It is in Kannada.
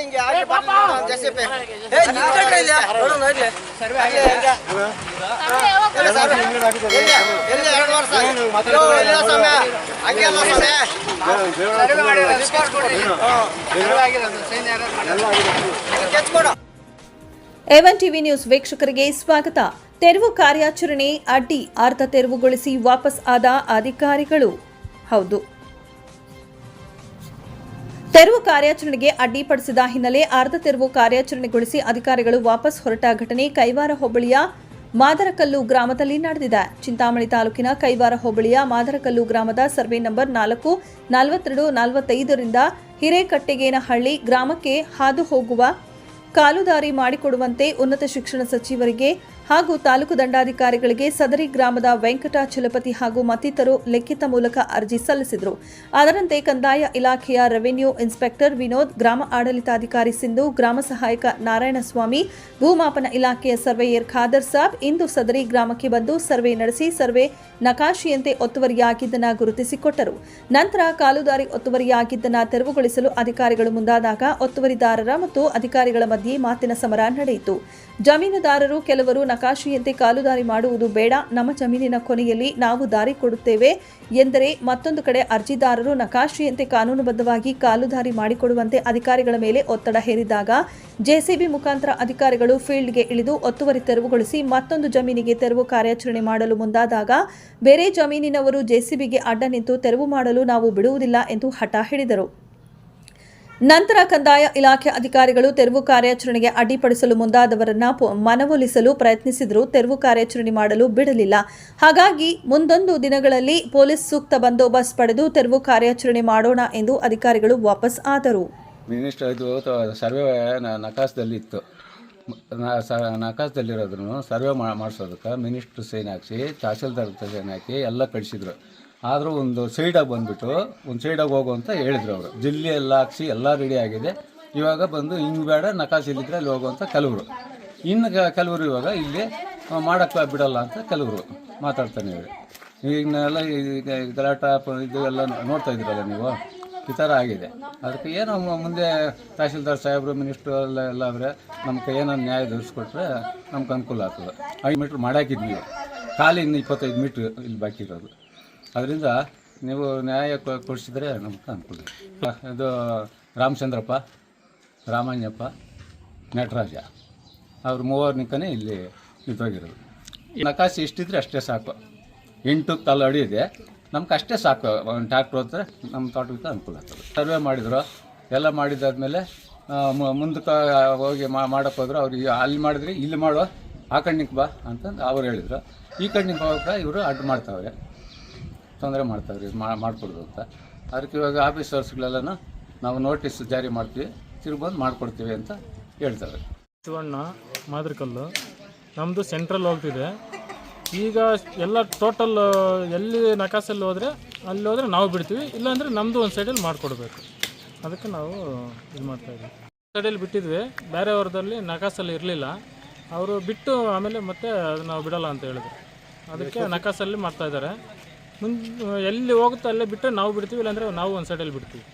ಹಿಂಗೆ ಆಗಿ ಬರ್ಲಿ. ಏ, ನಿಂತ್ಕೊಂಡ್ರೆ ಇಲ್ಲಿ. ಎಲ್ಲಿ ಸರ್ವೆ? ಎಲ್ಲಿ? ಎಲ್ಲಿ ಎರಡು ವರ್ಷ? ಇಲ್ಲ ಅಲ್ಲ. ಸರ್ವೆ ಟಿವಿ ನ್ಯೂಸ್ ವೀಕ್ಷಕರಿಗೆ ಸ್ವಾಗತ. ತೆರವು ಕಾರ್ಯಾಚರಣೆ ಅಡ್ಡಿ ಅರ್ಧ ತೆರವುಗೊಳಿಸಿ ವಾಪಸ್ ಆದ ಅಧಿಕಾರಿಗಳು. ಹೌದು. ತೆರವು ಕಾರ್ಯಾಚರಣೆಗೆ ಅಡ್ಡಿಪಡಿಸಿದ ಹಿನ್ನೆಲೆ ಅರ್ಧ ತೆರವು ಕಾರ್ಯಾಚರಣೆಗೊಳಿಸಿ ಅಧಿಕಾರಿಗಳು ವಾಪಸ್ ಹೊರಟ ಘಟನೆ ಕೈವಾರ ಹೋಬಳಿಯ ಮಾದರಕಲ್ಲು ಗ್ರಾಮದಲ್ಲಿ ನಡೆದಿದೆ. ಚಿಂತಾಮಣಿ ತಾಲೂಕಿನ ಕೈವಾರ ಹೋಬಳಿಯ ಮಾದರಕಲ್ಲು ಗ್ರಾಮದ ಸರ್ವೆ ನಂಬರ್ ನಾಲ್ಕು, ನಲವತ್ತೆರಡು ನಲವತ್ತೈದರಿಂದ ಹಿರೇಕಟ್ಟೆಗೇನಹಳ್ಳಿ ಗ್ರಾಮಕ್ಕೆ ಹಾದು ಹೋಗುವ ಕಾಲುದಾರಿ ಮಾಡಿಕೊಡುವಂತೆ ಉನ್ನತ ಶಿಕ್ಷಣ ಸಚಿವರಿಗೆ ಹಾಗೂ ತಾಲೂಕು ದಂಡಾಧಿಕಾರಿಗಳಿಗೆ ಸದರಿ ಗ್ರಾಮದ ವೆಂಕಟಾಚಲಪತಿ ಹಾಗೂ ಮತ್ತಿತರರು ಲಿಖಿತ ಮೂಲಕ ಅರ್ಜಿ ಸಲ್ಲಿಸಿದರು. ಅದರಂತೆ ಕಂದಾಯ ಇಲಾಖೆಯ ರೆವಿನ್ಯೂ ಇನ್ಸ್ಪೆಕ್ಟರ್ ವಿನೋದ್, ಗ್ರಾಮ ಆಡಳಿತಾಧಿಕಾರಿ ಸಿಂಧು, ಗ್ರಾಮ ಸಹಾಯಕ ನಾರಾಯಣಸ್ವಾಮಿ, ಭೂಮಾಪನ ಇಲಾಖೆಯ ಸರ್ವೇಯರ್ ಖಾದರ್ ಸಾಬ್ ಇಂದು ಸದರಿ ಗ್ರಾಮಕ್ಕೆ ಬಂದು ಸರ್ವೆ ನಡೆಸಿ ಸರ್ವೆ ನಕಾಶೆಯಂತೆ ಒತ್ತುವರಿಯಾಗಿದ್ದನ್ನು ಗುರುತಿಸಿಕೊಟ್ಟರು. ನಂತರ ಕಾಲುದಾರಿ ಒತ್ತುವರಿಯಾಗಿದ್ದನ್ನು ತೆರವುಗೊಳಿಸಲು ಅಧಿಕಾರಿಗಳು ಮುಂದಾದಾಗ ಒತ್ತುವರಿದಾರರ ಮತ್ತು ಅಧಿಕಾರಿಗಳ ಮಧ್ಯೆ ಮಾತಿನ ಸಮರ ನಡೆಯಿತು. ಜಮೀನುದಾರರು, ಕೆಲವರು ನಕಾಶೆಯಂತೆ ಕಾಲುದಾರಿ ಮಾಡುವುದು ಬೇಡ. ನಮ್ಮ ಜಮೀನಿನ ಕೊನೆಯಲ್ಲಿ ನಾವು ದಾರಿ ಕೊಡುತ್ತೇವೆ ಎಂದರೆ ಮತ್ತೊಂದು ಕಡೆ ಅರ್ಜಿದಾರರು ನಕಾಶೆಯಂತೆ ಕಾನೂನುಬದ್ಧವಾಗಿ ಕಾಲುದಾರಿ ಮಾಡಿಕೊಡುವಂತೆ ಅಧಿಕಾರಿಗಳ ಮೇಲೆ ಒತ್ತಡ ಹೇರಿದಾಗ ಜೆಸಿಬಿ ಮುಖಾಂತರ ಅಧಿಕಾರಿಗಳು ಫೀಲ್ಡ್ಗೆ ಇಳಿದು ಒತ್ತುವರಿ ತೆರವುಗೊಳಿಸಿ ಮತ್ತೊಂದು ಜಮೀನಿಗೆ ತೆರವು ಕಾರ್ಯಾಚರಣೆ ಮಾಡಲು ಮುಂದಾದಾಗ ಬೇರೆ ಜಮೀನಿನವರು ಜೆಸಿಬಿಗೆ ಅಡ್ಡ ನಿಂತು ತೆರವು ಮಾಡಲು ನಾವು ಬಿಡುವುದಿಲ್ಲ ಎಂದು ಹಠ ಹಿಡಿದರು ನಂತರ ಕಂದಾಯ ಇಲಾಖೆ ಅಧಿಕಾರಿಗಳು ತೆರವು ಕಾರ್ಯಾಚರಣೆಗೆ ಅಡ್ಡಿಪಡಿಸಲು ಮುಂದಾದವರನ್ನ ಮನವೊಲಿಸಲು ಪ್ರಯತ್ನಿಸಿದರೂ ತೆರವು ಕಾರ್ಯಾಚರಣೆ ಮಾಡಲು ಬಿಡಲಿಲ್ಲ. ಹಾಗಾಗಿ ಮುಂದೊಂದು ದಿನಗಳಲ್ಲಿ ಪೊಲೀಸ್ ಸೂಕ್ತ ಬಂದೋಬಸ್ತ್ ಪಡೆದು ತೆರವು ಕಾರ್ಯಾಚರಣೆ ಮಾಡೋಣ ಎಂದು ಅಧಿಕಾರಿಗಳು ವಾಪಸ್ ಆದರು. ಮಿನಿಸ್ಟರ್ ಇದು ಸರ್ವೆ ಸರ್ವೆ ಮಾಡಿಸೋದಕ್ಕೆ ಮಿನಿಸ್ಟ್ರು ಸೈನ್ ಹಾಕಿಸಿ, ತಹಸೀಲ್ದಾರ್ ಸೈನ್ ಹಾಕಿ ಎಲ್ಲ ಕಳಿಸಿದ್ರು. ಆದರೂ ಒಂದು ಸೈಡಾಗಿ ಬಂದುಬಿಟ್ಟು, ಒಂದು ಸೈಡಾಗಿ ಹೋಗು ಅಂತ ಹೇಳಿದ್ರು ಅವರು. ಜಿಲ್ಲೆ ಎಲ್ಲ ಹಾಕ್ಸಿ ಎಲ್ಲ ರೆಡಿ ಆಗಿದೆ. ಇವಾಗ ಬಂದು ಹಿಂಗೆ ಬೇಡ ನಕಾಸಿಲ್ಲಿದ್ರೆ ಅಲ್ಲಿ ಹೋಗು ಅಂತ ಕೆಲವರು ಇನ್ನು ಕೆಲವರು ಇವಾಗ ಇಲ್ಲಿ ಮಾಡೋಕ್ಕೆ ಬಿಡಲ್ಲ ಅಂತ ಕೆಲವರು ಮಾತಾಡ್ತಾನೆ ಇವ್ರು ಈಗಿನೆಲ್ಲ ಈಗ ಗಲಾಟ ಇದು ಎಲ್ಲ ನೋಡ್ತಾ ಇದ್ದೀರಲ್ಲ ನೀವು? ಈ ಥರ ಆಗಿದೆ. ಅದಕ್ಕೆ ಏನೋ ಮುಂದೆ ತಹಸೀಲ್ದಾರ್ ಸಾಹೇಬರು, ಮಿನಿಸ್ಟ್ರು ಎಲ್ಲ ಎಲ್ಲ ಅವರೇ, ನಮ್ಗೆ ಏನೋ ನ್ಯಾಯ ದೊರಿಸ್ಕೊಟ್ರೆ ನಮ್ಗೆ ಅನುಕೂಲ ಆಗ್ತದೆ. ಐದು ಮೀಟ್ರ್ ಮಾಡಾಕಿದ್ವಿ ಖಾಲಿ ಇನ್ನು ಇಪ್ಪತ್ತೈದು ಮೀಟ್ರ್ ಇಲ್ಲಿ ಬಾಕಿ ಇರೋದು. ಅದರಿಂದ ನೀವು ನ್ಯಾಯ ಕೊಡಿಸಿದರೆ ನಮ್ಗೆ ಅನುಕೂಲ. ಇದು ರಾಮಚಂದ್ರಪ್ಪ, ರಾಮಣ್ಣಪ್ಪ, ನಟರಾಜ. ಅವ್ರ ಮೂವರ್ನಿಕನೇ ಇಲ್ಲಿ ಇದ್ದೋಗಿರೋದು ನಕಾಸಿ ಇಷ್ಟಿದ್ರೆ ಅಷ್ಟೇ ಸಾಕು. ಎಂಟು ಕಾಲು ಅಡಿ ಇದೆ. ನಮ್ಗೆ ಅಷ್ಟೇ ಸಾಕು. ಒಂದು ಟ್ಯಾಕ್ಟ್ರ್ ಹೋದ್ರೆ ನಮ್ಮ ತೋಟಕ್ಕೆ ಅನುಕೂಲ ಆಗ್ತದೆ. ಸರ್ವೆ ಮಾಡಿದರು. ಎಲ್ಲ ಮಾಡಿದಾದ್ಮೇಲೆ ಮುಂದಕ್ಕೆ ಹೋಗಿ ಮಾಡೋಕ್ಕೆ ಹೋದ್ರೆ. ಅವ್ರು ಅಲ್ಲಿ ಮಾಡಿದ್ರಿ ಇಲ್ಲಿ ಮಾಡೋ, ಆ ಕಣ್ಣಿಗೆ ಬಾ ಅಂತಂದು ಅವ್ರು ಹೇಳಿದ್ರು. ಈ ಕಣ್ಣಿಗೆ ಹೋಗಕ್ಕೆ ಇವರು ಅಡ್ಡು ಮಾಡ್ತಾವ್ರೆ. ತೊಂದರೆ ಮಾಡ್ತಾರೆ ಮಾಡಿಕೊಡ್ದು ಅಂತ. ಅದಕ್ಕೆ ಇವಾಗ ಆಫೀಸರ್ಸ್ಗಳೆಲ್ಲನೂ ನಾವು ನೋಟಿಸ್ ಜಾರಿ ಮಾಡ್ತೀವಿ, ತಿರುಗಿ ಬಂದು ಮಾಡಿಕೊಡ್ತೀವಿ ಅಂತ ಹೇಳ್ತಾರೆ. ಶಿವಣ್ಣ, ಮಾದರಿಕಲ್ಲು ನಮ್ಮದು ಸೆಂಟ್ರಲ್ ಹೋಗ್ತಿದೆ. ಈಗ ಎಲ್ಲ ಟೋಟಲ್ ಎಲ್ಲಿ ನಕಾಸಲ್ಲಿ ಹೋದರೆ ಅಲ್ಲಿ ಹೋದರೆ ನಾವು ಬಿಡ್ತೀವಿ, ಇಲ್ಲಾಂದರೆ ನಮ್ಮದು ಒಂದು ಸೈಡಲ್ಲಿ ಮಾಡಿಕೊಡ್ಬೇಕು. ಅದಕ್ಕೆ ನಾವು ಇದು ಮಾಡ್ತಾಯಿದ್ದೀವಿ ಸೈಡಲ್ಲಿ ಬಿಟ್ಟಿದ್ವಿ ಬೇರೆಯವ್ರದಲ್ಲಿ ನಕಾಸಲ್ಲಿ ಇರಲಿಲ್ಲ. ಅವರು ಬಿಟ್ಟು ಆಮೇಲೆ ಮತ್ತೆ ನಾವು ಬಿಡಲ್ಲ ಅಂತ ಹೇಳಿದ್ರು. ಅದಕ್ಕೆ ನಕಾಸಲ್ಲಿ ಮಾಡ್ತಾಯಿದ್ದಾರೆ ಮುಂದೆ ಎಲ್ಲಿ ಹೋಗುತ್ತೋ ಅಲ್ಲೇ ಬಿಟ್ಟರೆ ನಾವು ಬಿಡ್ತೀವಿ ಇಲ್ಲಾಂದರೆ ನಾವು ಒಂದು ಸೈಡಲ್ಲಿ ಬಿಡ್ತೀವಿ.